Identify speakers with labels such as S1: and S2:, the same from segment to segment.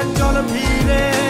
S1: and gonna be there.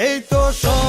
S1: এই তো সব